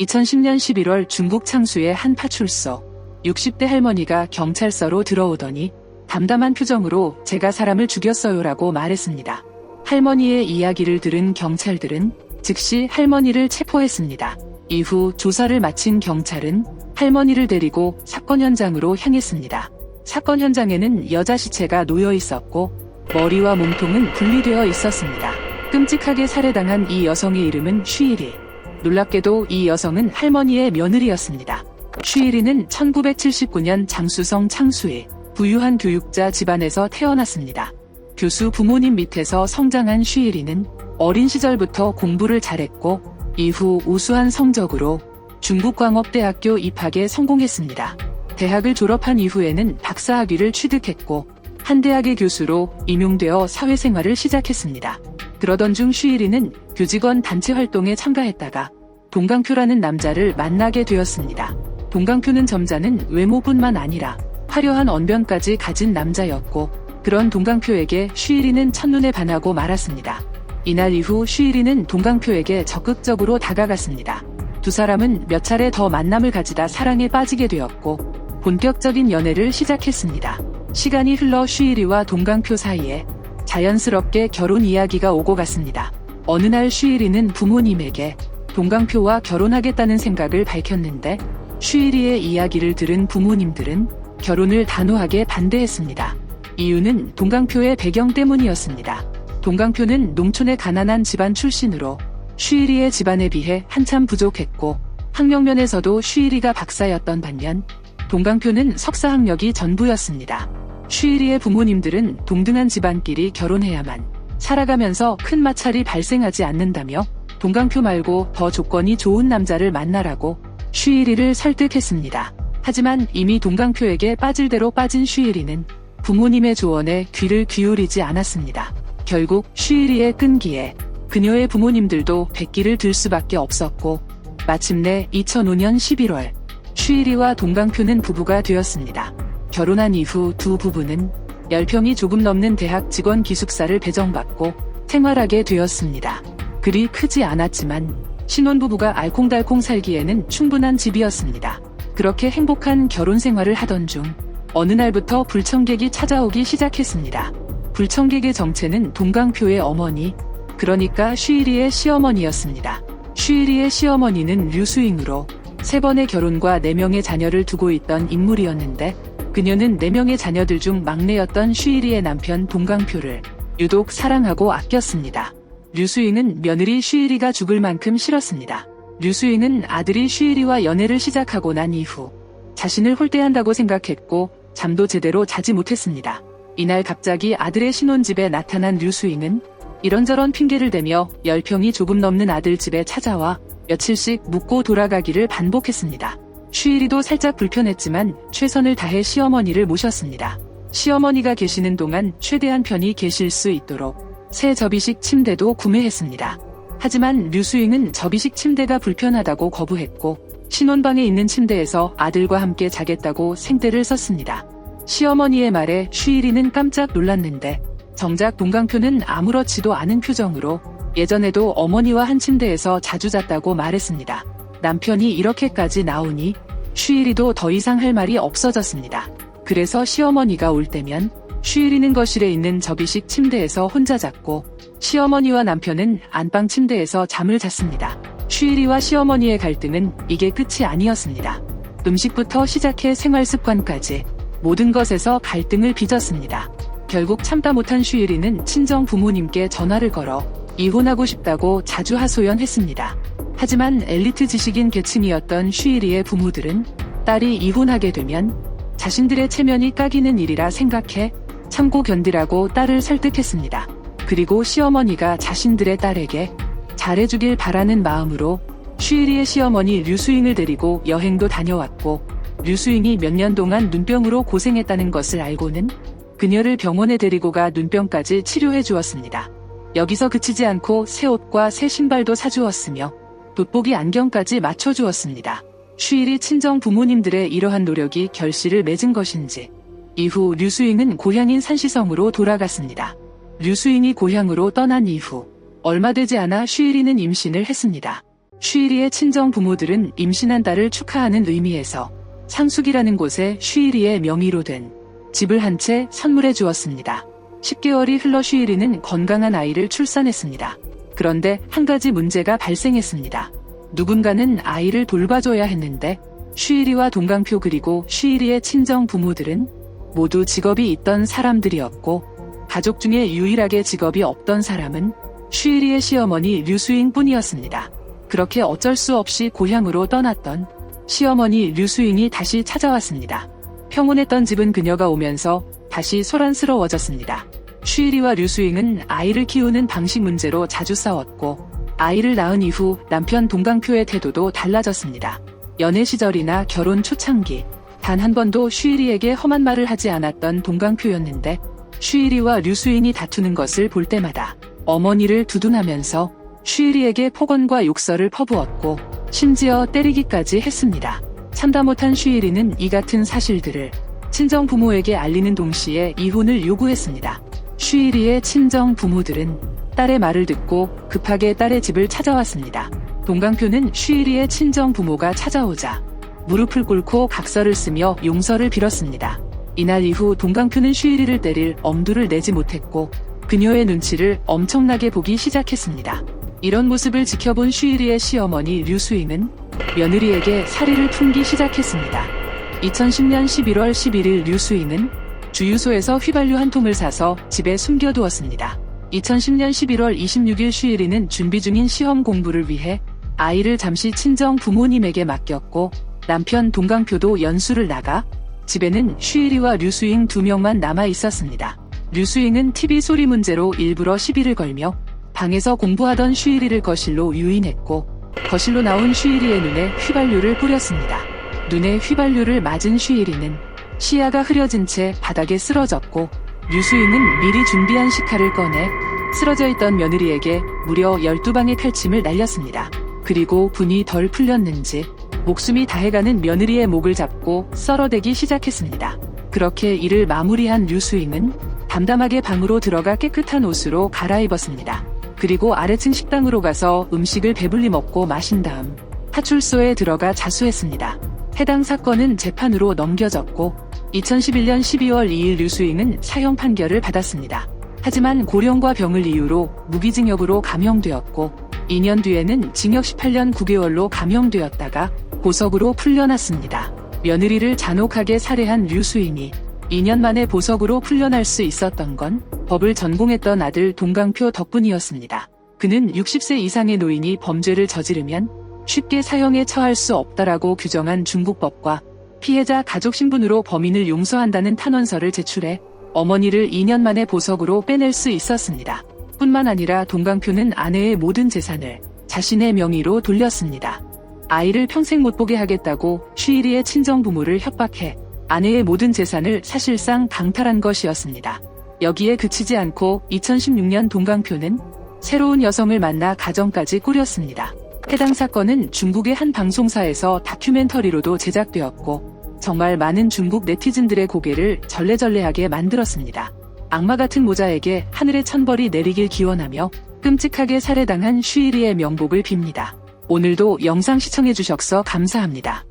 2010년 11월 중국 창수의 한 파출소 60대 할머니가 경찰서로 들어오더니 담담한 표정으로 제가 사람을 죽였어요라고 말했습니다. 할머니의 이야기를 들은 경찰들은 즉시 할머니를 체포했습니다. 이후 조사를 마친 경찰은 할머니를 데리고 사건 현장으로 향했습니다. 사건 현장에는 여자 시체가 놓여 있었고 머리와 몸통은 분리되어 있었습니다. 끔찍하게 살해당한 이 여성의 이름은 쉬일이. 놀랍게도 이 여성은 할머니의 며느리였습니다. 쉬일이는 1979년 장수성 창수의 부유한 교육자 집안에서 태어났습니다. 교수 부모님 밑에서 성장한 쉬일이는 어린 시절부터 공부를 잘했고 이후 우수한 성적으로 중국광업대학교 입학에 성공했습니다. 대학을 졸업한 이후에는 박사학위를 취득했고 한 대학의 교수로 임용되어 사회생활을 시작했습니다. 그러던 중 쉬일이는 교직원 단체 활동에 참가했다가 동강표라는 남자를 만나게 되었습니다. 동강표는 점자는 외모뿐만 아니라 화려한 언변까지 가진 남자였고 그런 동강표에게 쉬일이는 첫눈에 반하고 말았습니다. 이날 이후 쉬일이는 동강표에게 적극적으로 다가갔습니다. 두 사람은 몇 차례 더 만남을 가지다 사랑에 빠지게 되었고 본격적인 연애를 시작했습니다. 시간이 흘러 쉬일이와 동강표 사이에 자연스럽게 결혼 이야기가 오고 갔습니다. 어느 날 쉬일이는 부모님에게 동강표와 결혼하겠다는 생각을 밝혔는데 쉬일이의 이야기를 들은 부모님들은 결혼을 단호하게 반대했습니다. 이유는 동강표의 배경 때문이었습니다. 동강표는 농촌의 가난한 집안 출신으로 쉬일이의 집안에 비해 한참 부족했고 학력면에서도 쉬일이가 박사였던 반면 동강표는 석사 학력이 전부였습니다. 쉬일이의 부모님들은 동등한 집안끼리 결혼해야만 살아가면서 큰 마찰이 발생하지 않는다며 동강표 말고 더 조건이 좋은 남자를 만나라고 쉬일이를 설득했습니다. 하지만 이미 동강표에게 빠질 대로 빠진 쉬일이는 부모님의 조언에 귀를 기울이지 않았습니다. 결국 쉬일이의 끈기에 그녀의 부모님들도 백기를 들 수밖에 없었고 마침내 2005년 11월 쉬일이와 동강표는 부부가 되었습니다. 결혼한 이후 두 부부는 10평이 조금 넘는 대학 직원 기숙사를 배정받고 생활하게 되었습니다. 그리 크지 않았지만 신혼부부가 알콩달콩 살기에는 충분한 집이었습니다. 그렇게 행복한 결혼 생활을 하던 중 어느 날부터 불청객이 찾아오기 시작했습니다. 불청객의 정체는 동강표의 어머니, 그러니까 쉬일이의 시어머니였습니다. 쉬일이의 시어머니는 류수잉으로 세 번의 결혼과 네 명의 자녀를 두고 있던 인물이었는데 그녀는 네 명의 자녀들 중 막내였던 쉬일이의 남편 동강표를 유독 사랑하고 아꼈습니다. 류수잉은 며느리 쉬일이가 죽을 만큼 싫었습니다. 류수잉은 아들이 쉬일이와 연애를 시작하고 난 이후 자신을 홀대한다고 생각했고 잠도 제대로 자지 못했습니다. 이날 갑자기 아들의 신혼집에 나타난 류수잉은 이런저런 핑계를 대며 10평이 조금 넘는 아들 집에 찾아와 며칠씩 묵고 돌아가기를 반복했습니다. 쉬일이도 살짝 불편했지만 최선을 다해 시어머니를 모셨습니다. 시어머니가 계시는 동안 최대한 편히 계실 수 있도록 새 접이식 침대도 구매했습니다. 하지만 류수잉은 접이식 침대가 불편하다고 거부했고 신혼방에 있는 침대에서 아들과 함께 자겠다고 생떼를 썼습니다. 시어머니의 말에 쉬일이는 깜짝 놀랐는데 정작 동강표는 아무렇지도 않은 표정으로 예전에도 어머니와 한 침대에서 자주 잤다고 말했습니다. 남편이 이렇게까지 나오니 쉬일이도 더 이상 할 말이 없어졌습니다. 그래서 시어머니가 올 때면 쉬일이는 거실에 있는 접이식 침대에서 혼자 잤고 시어머니와 남편은 안방 침대에서 잠을 잤습니다. 쉬일이와 시어머니의 갈등은 이게 끝이 아니었습니다. 음식부터 시작해 생활 습관까지 모든 것에서 갈등을 빚었습니다. 결국 참다 못한 쉬일이는 친정 부모님께 전화를 걸어 이혼하고 싶다고 자주 하소연했습니다. 하지만 엘리트 지식인 계층이었던 쉬일이의 부모들은 딸이 이혼하게 되면 자신들의 체면이 까기는 일이라 생각해 참고 견디라고 딸을 설득했습니다. 그리고 시어머니가 자신들의 딸에게 잘해주길 바라는 마음으로 쉬일이의 시어머니 류수잉을 데리고 여행도 다녀왔고 류수잉이 몇 년 동안 눈병으로 고생했다는 것을 알고는 그녀를 병원에 데리고 가 눈병까지 치료해 주었습니다. 여기서 그치지 않고 새 옷과 새 신발도 사주었으며 돋보기 안경까지 맞춰주었습니다. 쉬일이 친정 부모님들의 이러한 노력이 결실을 맺은 것인지 이후 류수잉은 고향인 산시성으로 돌아갔습니다. 류수잉이 고향으로 떠난 이후 얼마 되지 않아 쉬일이는 임신을 했습니다. 슈이리의 친정 부모들은 임신한 딸을 축하하는 의미에서 상숙이라는 곳에 슈이리의 명의로 된 집을 한 채 선물해 주었습니다. 10개월이 흘러 슈이리는 건강한 아이를 출산했습니다. 그런데 한 가지 문제가 발생했습니다. 누군가는 아이를 돌봐줘야 했는데 슈이리와 동강표 그리고 슈이리의 친정 부모들은 모두 직업이 있던 사람들이었고 가족 중에 유일하게 직업이 없던 사람은 슈이리의 시어머니 류수잉 뿐이었습니다. 그렇게 어쩔 수 없이 고향으로 떠났던 시어머니 류수잉이 다시 찾아왔습니다. 평온했던 집은 그녀가 오면서 다시 소란스러워졌습니다. 슈이리와 류수잉은 아이를 키우는 방식 문제로 자주 싸웠고 아이를 낳은 이후 남편 동강표의 태도도 달라졌습니다. 연애 시절이나 결혼 초창기 단 한 번도 슈이리에게 험한 말을 하지 않았던 동강표였는데 슈이리와 류수잉이 다투는 것을 볼 때마다 어머니를 두둔하면서 슈이리에게 폭언과 욕설을 퍼부었고 심지어 때리기까지 했습니다. 참다 못한 슈이리는 이 같은 사실들을 친정 부모에게 알리는 동시에 이혼을 요구했습니다. 슈이리의 친정 부모들은 딸의 말을 듣고 급하게 딸의 집을 찾아왔습니다. 동강표는 슈이리의 친정 부모가 찾아오자 무릎을 꿇고 각서를 쓰며 용서를 빌었습니다. 이날 이후 동강표는 슈이리를 때릴 엄두를 내지 못했고 그녀의 눈치를 엄청나게 보기 시작했습니다. 이런 모습을 지켜본 슈이리의 시어머니 류수잉은 며느리에게 사리를 품기 시작했습니다. 2010년 11월 11일 류수잉은 주유소에서 휘발유 한 통을 사서 집에 숨겨두었습니다. 2010년 11월 26일 슈이리는 준비 중인 시험 공부를 위해 아이를 잠시 친정 부모님에게 맡겼고 남편 동강표도 연수를 나가 집에는 슈이리와 류수잉 두 명만 남아 있었습니다. 류수잉은 TV 소리 문제로 일부러 시비를 걸며 방에서 공부하던 슈이리를 거실로 유인했고 거실로 나온 슈이리의 눈에 휘발유를 뿌렸습니다. 눈에 휘발유를 맞은 슈이리는 시야가 흐려진 채 바닥에 쓰러졌고 류수잉은 미리 준비한 식칼을 꺼내 쓰러져 있던 며느리에게 무려 12방의 칼침을 날렸습니다. 그리고 분이 덜 풀렸는지 목숨이 다해가는 며느리의 목을 잡고 썰어대기 시작했습니다. 그렇게 일을 마무리한 류수잉은 담담하게 방으로 들어가 깨끗한 옷으로 갈아입었습니다. 그리고 아래층 식당으로 가서 음식을 배불리 먹고 마신 다음 파출소에 들어가 자수했습니다. 해당 사건은 재판으로 넘겨졌고 2011년 12월 2일 류수잉은 사형 판결을 받았습니다. 하지만 고령과 병을 이유로 무기징역으로 감형되었고 2년 뒤에는 징역 18년 9개월로 감형되었다가 보석으로 풀려났습니다. 며느리를 잔혹하게 살해한 류수잉이 2년 만에 보석으로 풀려날 수 있었던 건 법을 전공했던 아들 동강표 덕분이었습니다. 그는 60세 이상의 노인이 범죄를 저지르면 쉽게 사형에 처할 수 없다라고 규정한 중국법과 피해자 가족 신분으로 범인을 용서한다는 탄원서를 제출해 어머니를 2년 만에 보석으로 빼낼 수 있었습니다. 뿐만 아니라 동강표는 아내의 모든 재산을 자신의 명의로 돌렸습니다. 아이를 평생 못 보게 하겠다고 슈이리의 친정 부모를 협박해 아내의 모든 재산을 사실상 강탈한 것이었습니다. 여기에 그치지 않고 2016년 동강표는 새로운 여성을 만나 가정까지 꾸렸습니다. 해당 사건은 중국의 한 방송사에서 다큐멘터리로도 제작되었고 정말 많은 중국 네티즌들의 고개를 절레절레하게 만들었습니다. 악마 같은 모자에게 하늘의 천벌이 내리길 기원하며 끔찍하게 살해당한 슈이리의 명복을 빕니다. 오늘도 영상 시청해주셔서 감사합니다.